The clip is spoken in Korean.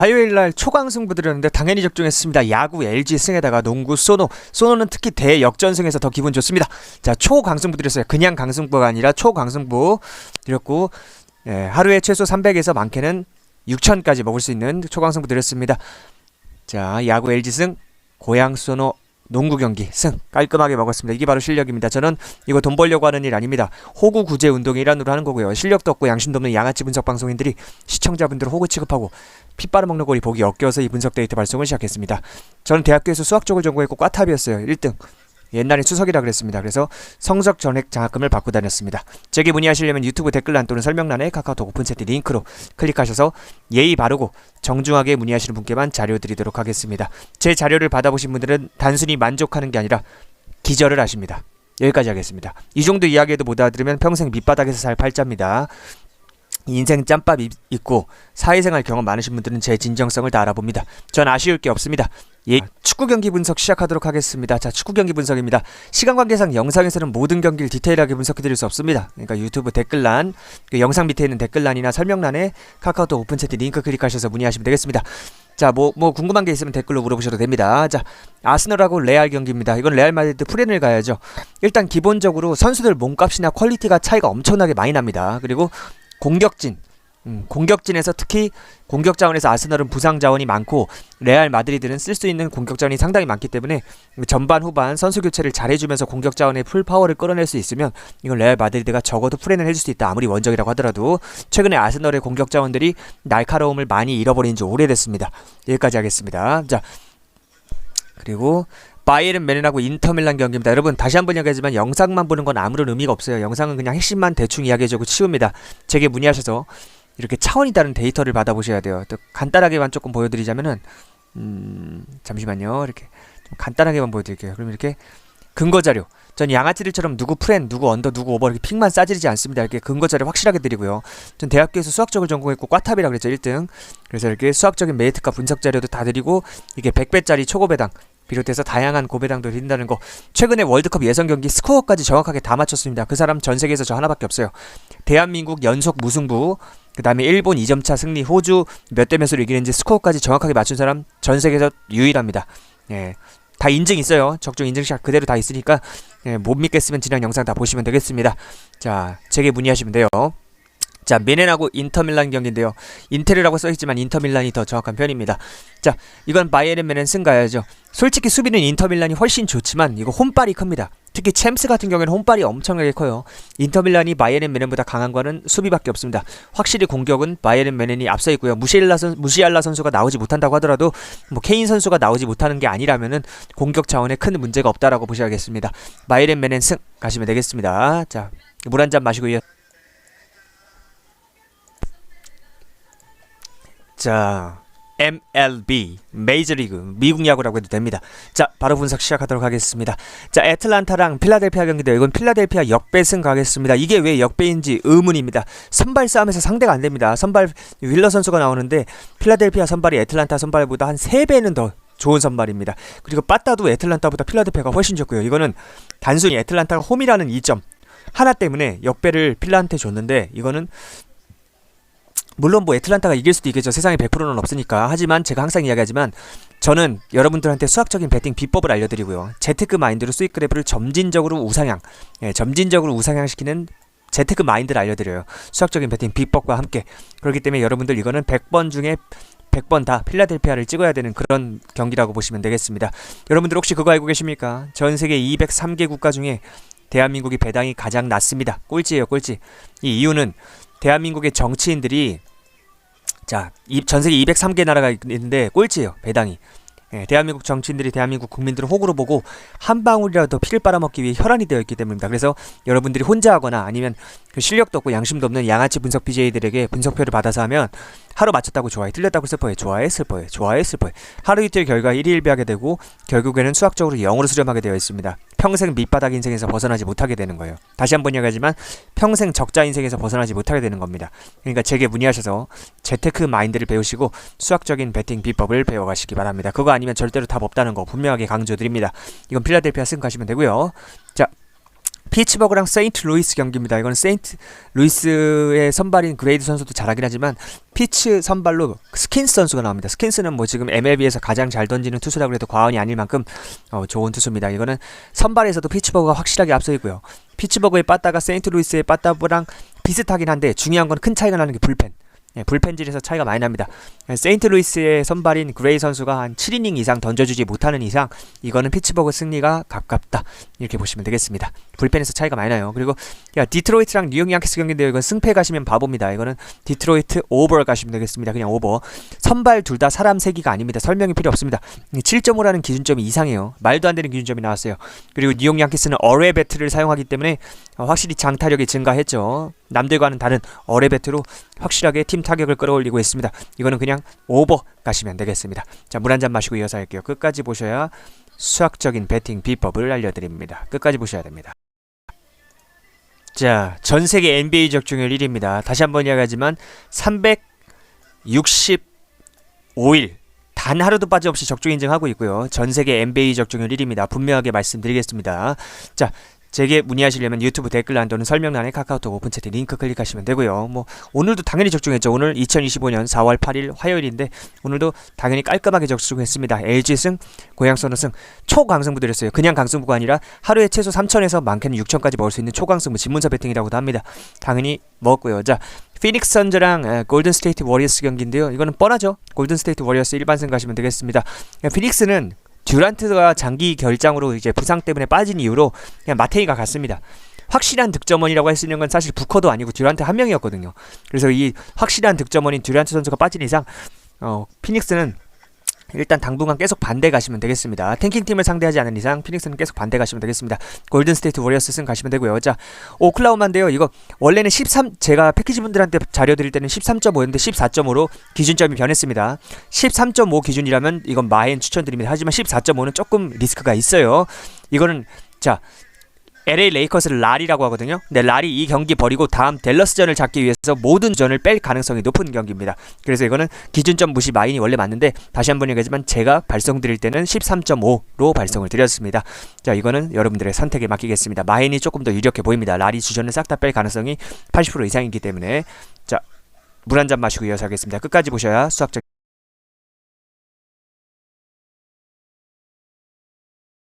화요일 날 초강 승부 들었는데 당연히 적중했습니다. 야구 LG 승에다가 농구 소노. 소노는 특히 대역전승에서 더 기분 좋습니다. 자, 초강승부 드렸어요. 그냥 강승부가 아니라 초강승부 드렸고 예, 하루에 최소 300에서 많게는 6천까지 먹을 수 있는 초강승부 드렸습니다. 자, 야구 LG 승, 고양 소노 농구 경기 승 깔끔하게 먹었습니다. 이게 바로 실력입니다. 저는 이거 돈 벌려고 하는 일 아닙니다. 호구 구제 운동의 일환으로 하는 거고요. 실력도 없고 양심도 없는 양아치 분석 방송인들이 시청자분들을 호구 취급하고 피 빨아먹는 꼴이 보기 역겨워서 이 분석 데이터 발송을 시작했습니다. 저는 대학교에서 수학 쪽을 전공했고 과탑이었어요. 1등. 옛날엔 수석이라 그랬습니다. 그래서 성적 전액 장학금을 받고 다녔습니다. 제게 문의하시려면 유튜브 댓글란 또는 설명란에 카카오톡 오픈 채팅 링크로 클릭하셔서 예의 바르고 정중하게 문의하시는 분께만 자료 드리도록 하겠습니다. 제 자료를 받아보신 분들은 단순히 만족하는 게 아니라 기절을 하십니다. 여기까지 하겠습니다. 이 정도 이야기에도 못 알아들으면 평생 밑바닥에서 살 팔자입니다. 인생 짬밥 있- 있고 사회생활 경험 많으신 분들은 제 진정성을 다 알아봅니다. 전 아쉬울 게 없습니다. 예, 축구 경기 분석 시작하도록 하겠습니다. 자, 축구 경기 분석입니다. 시간 관계상 영상에서는 모든 경기를 디테일하게 분석해 드릴 수 없습니다. 그러니까 유튜브 댓글란, 그 영상 밑에 있는 댓글란이나 설명란에 카카오톡 오픈 채팅 링크 클릭하셔서 문의하시면 되겠습니다. 자, 뭐, 뭐 궁금한 게 있으면 댓글로 물어보셔도 됩니다. 자, 아스널하고 레알 경기입니다. 이건 레알 마드리드 프렌을 가야죠. 일단 기본적으로 선수들 몸값이나 퀄리티가 차이가 엄청나게 많이 납니다. 그리고 공격진, 음, 공격진에서 특히 공격 자원에서 아스널은 부상 자원이 많고 레알 마드리드는 쓸 수 있는 공격 자원이 상당히 많기 때문에 전반 후반 선수 교체를 잘해주면서 공격 자원의 풀 파워를 끌어낼 수 있으면 이건 레알 마드리드가 적어도 프레는 해줄 수 있다. 아무리 원정이라고 하더라도 최근에 아스널의 공격 자원들이 날카로움을 많이 잃어버린 지 오래됐습니다. 여기까지 하겠습니다. 자 그리고 바이에른 메넨하고 인터밀란 경기입니다. 여러분 다시 한번 이야기하지만 영상만 보는 건 아무런 의미가 없어요. 영상은 그냥 핵심만 대충 이야기해주고 치웁니다. 제게 문의하셔서 이렇게 차원이 다른 데이터를 받아보셔야 돼요. 또 간단하게만 조금 보여드리자면은 음 잠시만요. 이렇게 좀 간단하게만 보여드릴게요. 그럼 이렇게 근거 자료. 전 양아치들처럼 누구 프렌, 누구 언더, 누구 오버 이렇게 픽만 싸지르지 않습니다. 이렇게 근거 자료 확실하게 드리고요. 전 대학교에서 수학적을 전공했고 과탑이라 그랬죠 1등. 그래서 이렇게 수학적인 메리트과 분석 자료도 다 드리고 이게 100배짜리 초고배당 비롯해서 다양한 고배당도 드린다는 거. 최근에 월드컵 예선 경기 스코어까지 정확하게 다 맞췄습니다. 그 사람 전 세계에서 저 하나밖에 없어요. 대한민국 연속 무승부, 그 다음에 일본 2점차 승리, 호주 몇 대 몇으로 이기는지 스코어까지 정확하게 맞춘 사람 전 세계에서 유일합니다. 예. 다 인증 있어요. 적중 인증샷 그대로 다 있으니까 예, 못 믿겠으면 지난 영상 다 보시면 되겠습니다. 자, 제게 문의하시면 돼요. 자, 미넨하고 인터밀란 경기인데요. 인테르라고 써있지만 인터밀란이 더 정확한 편입니다. 자, 이건 바이에른 메넨 승 가야죠. 솔직히 수비는 인터밀란이 훨씬 좋지만 이거 홈발이 큽니다. 특히 챔스 같은 경우에는 홈발이 엄청나게 커요. 인터밀란이 바이에른 메넨보다 강한 거는 수비밖에 없습니다. 확실히 공격은 바이에른 메넨이 앞서 있고요. 무시엘라 선 무시알라 선수가 나오지 못한다고 하더라도 뭐 케인 선수가 나오지 못하는 게 아니라면은 공격 자원에 큰 문제가 없다라고 보셔야겠습니다. 바이에른 메넨 승 가시면 되겠습니다. 자, 물 한 잔 마시고요. 자, MLB 메이저리그 미국 야구라고 해도 됩니다. 자, 바로 분석 시작하도록 하겠습니다. 자, 애틀란타랑 필라델피아 경기인데요. 이건 필라델피아 역배승 가겠습니다. 이게 왜 역배인지 의문입니다. 선발 싸움에서 상대가 안 됩니다. 선발 윌러 선수가 나오는데 필라델피아 선발이 애틀란타 선발보다 한 3배는 더 좋은 선발입니다. 그리고 빠따도 애틀란타보다 필라델피아가 훨씬 좋고요. 이거는 단순히 애틀란타가 홈이라는 이점 하나 때문에 역배를 필라한테 줬는데 이거는 물론 뭐 애틀란타가 이길 수도 있겠죠. 세상에 100%는 없으니까. 하지만 제가 항상 이야기하지만 저는 여러분들한테 수학적인 배팅 비법을 알려드리고요. 재테크 마인드로 수익 그래프를 점진적으로 우상향, 예, 점진적으로 우상향시키는 재테크 마인드를 알려드려요. 수학적인 배팅 비법과 함께. 그렇기 때문에 여러분들 이거는 100번 중에 100번 다 필라델피아를 찍어야 되는 그런 경기라고 보시면 되겠습니다. 여러분들 혹시 그거 알고 계십니까? 전 세계 203개 국가 중에 대한민국이 배당이 가장 낮습니다. 꼴찌예요, 꼴찌. 이 이유는 대한민국의 정치인들이 자, 이- 전 세계 203개 나라가 있는데 꼴찌예요. 배당이. 예, 대한민국 정치인들이 대한민국 국민들을 호구로 보고 한 방울이라도 피를 빨아먹기 위해 혈안이 되어 있기 때문입니다. 그래서 여러분들이 혼자 하거나 아니면 그 실력도 없고 양심도 없는 양아치 분석 BJ들에게 분석표를 받아서 하면 하루 맞췄다고 좋아해, 틀렸다고 슬퍼해, 좋아해, 슬퍼해, 좋아해, 슬퍼해. 하루 이틀 결과 일희일비하게 되고 결국에는 수학적으로 0으로 수렴하게 되어 있습니다. 평생 밑바닥 인생에서 벗어나지 못하게 되는 거예요. 다시 한 번 이야기하지만 평생 적자 인생에서 벗어나지 못하게 되는 겁니다. 그러니까 제게 문의하셔서 재테크 마인드를 배우시고 수학적인 베팅 비법을 배워가시기 바랍니다. 그거 아니면 절대로 답 없다는 거 분명하게 강조드립니다. 이건 필라델피아 승 가시면 되고요. 자. 피츠버그랑 세인트 루이스 경기입니다. 이건 세인트 루이스의 선발인 그레이드 선수도 잘하긴 하지만 피츠 선발로 스킨스 선수가 나옵니다. 스킨스는 뭐 지금 MLB에서 가장 잘 던지는 투수라고 해도 과언이 아닐 만큼 어, 좋은 투수입니다. 이거는 선발에서도 피츠버그가 확실하게 앞서 있고요. 피츠버그의 빠따가 세인트루이스의 빠따랑 비슷하긴 한데 중요한 건 큰 차이가 나는 게 불펜. 예, 불펜질에서 차이가 많이 납니다. 세인트루이스의 선발인 그레이 선수가 한 7이닝 이상 던져주지 못하는 이상 이거는 피츠버그 승리가 가깝다 이렇게 보시면 되겠습니다. 불펜에서 차이가 많이 나요. 그리고 야 디트로이트랑 뉴욕 양키스 경기인데요. 이건 승패 가시면 바보입니다. 이거는 디트로이트 오버 가시면 되겠습니다. 그냥 오버. 선발 둘 다 사람 세기가 아닙니다. 설명이 필요 없습니다. 7.5라는 기준점이 이상해요. 말도 안 되는 기준점이 나왔어요. 그리고 뉴욕 양키스는 어뢰 배트를 사용하기 때문에 어, 확실히 장타력이 증가했죠. 남들과는 다른 어뢰 배트로 확실하게 팀 타격을 끌어올리고 있습니다. 이거는 그냥 오버 가시면 되겠습니다. 자, 물 한 잔 마시고 이어서 할게요. 끝까지 보셔야 수학적인 배팅 비법을 알려드립니다. 끝까지 보셔야 됩니다. 자, 전 세계 NBA 적중률 1위입니다. 다시 한번 이야기하지만 365일 단 하루도 빠짐없이 적중 인증하고 있고요. 전 세계 NBA 적중률 1위입니다. 분명하게 말씀드리겠습니다. 자, 제게 문의하시려면 유튜브 댓글란 또는 설명란에 카카오톡 오픈 채팅 링크 클릭하시면 되고요. 뭐 오늘도 당연히 적중했죠. 오늘 2025년 4월 8일 화요일인데 오늘도 당연히 깔끔하게 적중했습니다. LG 승, 고양 선호 승, 초강승부 드렸어요. 그냥 강승부가 아니라 하루에 최소 3천에서 많게는 6천까지 먹을 수 있는 초강승부 진문서 배팅이라고도 합니다. 당연히 먹었고요. 자, 피닉스 선즈랑 에, 골든 스테이트 워리어스 경기인데요. 이거는 뻔하죠. 골든 스테이트 워리어스 일반승 가시면 되겠습니다. 야, 피닉스는 듀란트가 장기 결장으로 이제 부상 때문에 빠진 이후로 그냥 마테이가 갔습니다. 확실한 득점원이라고 할 수 있는 건 사실 부커도 아니고 듀란트 한 명이었거든요. 그래서 이 확실한 득점원인 듀란트 선수가 빠진 이상 어, 피닉스는 일단 당분간 계속 반대 가시면 되겠습니다. 탱킹 팀을 상대하지 않은 이상 피닉스는 계속 반대 가시면 되겠습니다. 골든 스테이트 워리어스 승 가시면 되고요. 자, 오클라호마인데요. 이거 원래는 13 제가 패키지 분들한테 자료 드릴 때는 13.5였는데 14.5로 기준점이 변했습니다. 13.5 기준이라면 이건 마엔 추천드립니다. 하지만 14.5는 조금 리스크가 있어요. 이거는 자 LA 레이커스를 랄이라고 하거든요. 근데 랄이 이 경기 버리고 다음 댈러스전을 잡기 위해서 모든 전을 뺄 가능성이 높은 경기입니다. 그래서 이거는 기준점 무시 마인이 원래 맞는데 다시 한 번 얘기하지만 제가 발송드릴 때는 13.5로 발송을 드렸습니다. 자 이거는 여러분들의 선택에 맡기겠습니다. 마인이 조금 더 유력해 보입니다. 랄이 주전을 싹 다 뺄 가능성이 80% 이상이기 때문에 자 물 한 잔 마시고 이어서 하겠습니다. 끝까지 보셔야 수학적